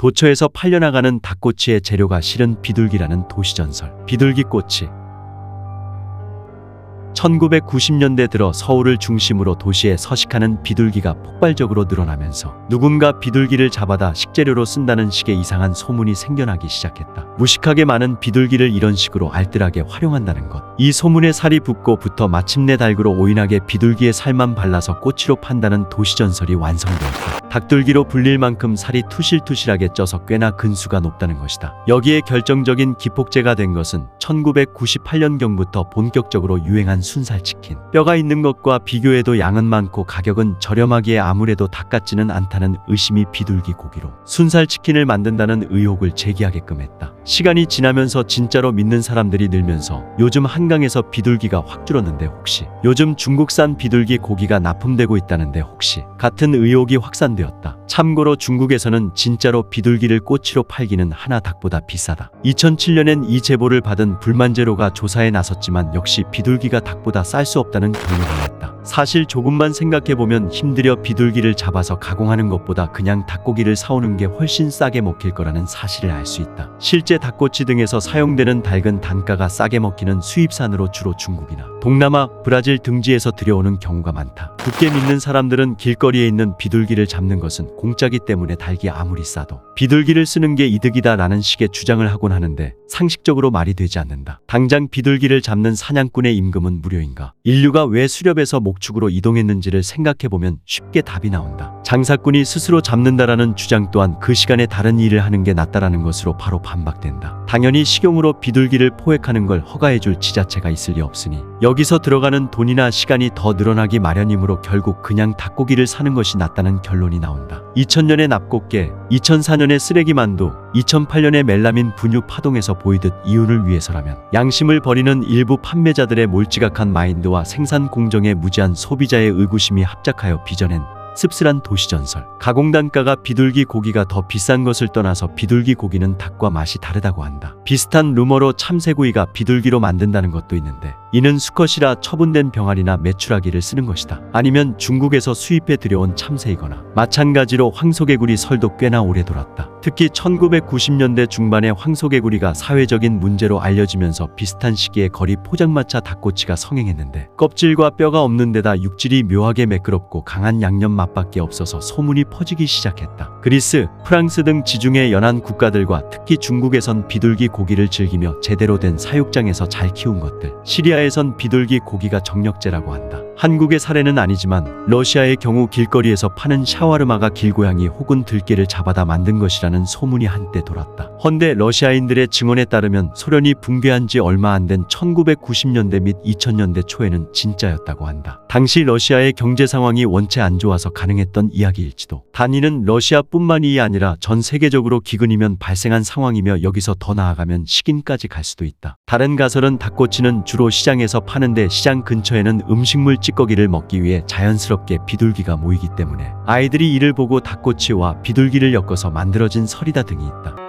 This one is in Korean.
도처에서 팔려나가는 닭꼬치의 재료가 실은 비둘기라는 도시전설. 비둘기꼬치. 1990년대 들어 서울을 중심으로 도시에 서식하는 비둘기가 폭발적으로 늘어나면서 누군가 비둘기를 잡아다 식재료로 쓴다는 식의 이상한 소문이 생겨나기 시작했다. 무식하게 많은 비둘기를 이런 식으로 알뜰하게 활용한다는 것. 이 소문에 살이 붙고 붙어 마침내 닭으로 오인하게 비둘기의 살만 발라서 꼬치로 판다는 도시전설이 완성되었다. 닭둘기로 불릴 만큼 살이 투실투실하게 쪄서 꽤나 근수가 높다는 것이다. 여기에 결정적인 기폭제가 된 것은 1998년경부터 본격적으로 유행한 순살치킨. 뼈가 있는 것과 비교해도 양은 많고 가격은 저렴하기에 아무래도 닭 같지는 않다는 의심이 비둘기 고기로 순살치킨을 만든다는 의혹을 제기하게끔 했다. 시간이 지나면서 진짜로 믿는 사람들이 늘면서 요즘 한강에서 비둘기가 확 줄었는데 혹시 요즘 중국산 비둘기 고기가 납품되고 있다는데 혹시 같은 의혹이 확산되었다. 참고로 중국에서는 진짜로 비둘기를 꼬치로 팔기는 하나 닭보다 비싸다. 2007년엔 이 제보를 받은 불만제로가 조사에 나섰지만 역시 비둘기가 닭보다 쌀 수 없다는 결론을 냈다. 사실 조금만 생각해보면 힘들여 비둘기를 잡아서 가공하는 것보다 그냥 닭고기를 사오는 게 훨씬 싸게 먹힐 거라는 사실을 알 수 있다. 실제 닭꼬치 등에서 사용되는 닭은 단가가 싸게 먹히는 수입산으로 주로 중국이나 동남아, 브라질 등지에서 들여오는 경우가 많다. 굳게 믿는 사람들은 길거리에 있는 비둘기를 잡는 것은 공짜기 때문에 닭이 아무리 싸도 비둘기를 쓰는 게 이득이다라는 식의 주장을 하곤 하는데 상식적으로 말이 되지 않는다. 당장 비둘기를 잡는 사냥꾼의 임금은 무료인가? 인류가 왜 수렵에서 목축으로 이동했는지를 생각해보면 쉽게 답이 나온다. 장사꾼이 스스로 잡는다라는 주장 또한 그 시간에 다른 일을 하는 게 낫다라는 것으로 바로 반박 된다. 당연히 식용으로 비둘기를 포획하는 걸 허가해줄 지자체가 있을 리 없으니 여기서 들어가는 돈이나 시간이 더 늘어나기 마련이므로 결국 그냥 닭고기를 사는 것이 낫다는 결론이 나온다. 2000년의 납곡계, 2004년의 쓰레기만두, 2008년의 멜라민 분유 파동에서 보이듯 이윤을 위해서라면 양심을 버리는 일부 판매자들의 몰지각한 마인드와 생산 공정의 무지한 소비자의 의구심이 합작하여 빚어낸 씁쓸한 도시전설. 가공 단가가 비둘기 고기가 더 비싼 것을 떠나서 비둘기 고기는 닭과 맛이 다르다고 한다. 비슷한 루머로 참새구이가 비둘기로 만든다는 것도 있는데 이는 수컷이라 처분된 병아리나 메추라기를 쓰는 것이다. 아니면 중국에서 수입해 들여온 참새이거나 마찬가지로 황소개구리 설도 꽤나 오래 돌았다. 특히 1990년대 중반에 황소개구리가 사회적인 문제로 알려지면서 비슷한 시기에 거리 포장마차 닭꼬치가 성행했는데 껍질과 뼈가 없는 데다 육질이 묘하게 매끄럽고 강한 양념 맛밖에 없어서 소문이 퍼지기 시작했다. 그리스, 프랑스 등 지중해 연안 국가들과 특히 중국에선 비둘기 고기를 즐기며 제대로 된 사육장에서 잘 키운 것들. 시리아에선 비둘기 고기가 정력제라고 한다. 한국의 사례는 아니지만 러시아의 경우 길거리에서 파는 샤와르마가 길고양이 혹은 들개를 잡아다 만든 것이라는 소문이 한때 돌았다. 헌데 러시아인들의 증언에 따르면 소련이 붕괴한 지 얼마 안 된 1990년대 및 2000년대 초에는 진짜였다고 한다. 당시 러시아의 경제 상황이 원체 안 좋아서 가능했던 이야기일지도. 단위는 러시아뿐만이 아니라 전 세계적으로 기근이면 발생한 상황이며 여기서 더 나아가면 식인까지 갈 수도 있다. 다른 가설은 닭꼬치는 주로 시장에서 파는데 시장 근처에는 음식물 찌 꺼기를 먹기 위해 자연스럽게 비둘기가 모이기 때문에 아이들이 이를 보고 닭꼬치와 비둘기를 엮어서 만들어진 설이다 등이 있다.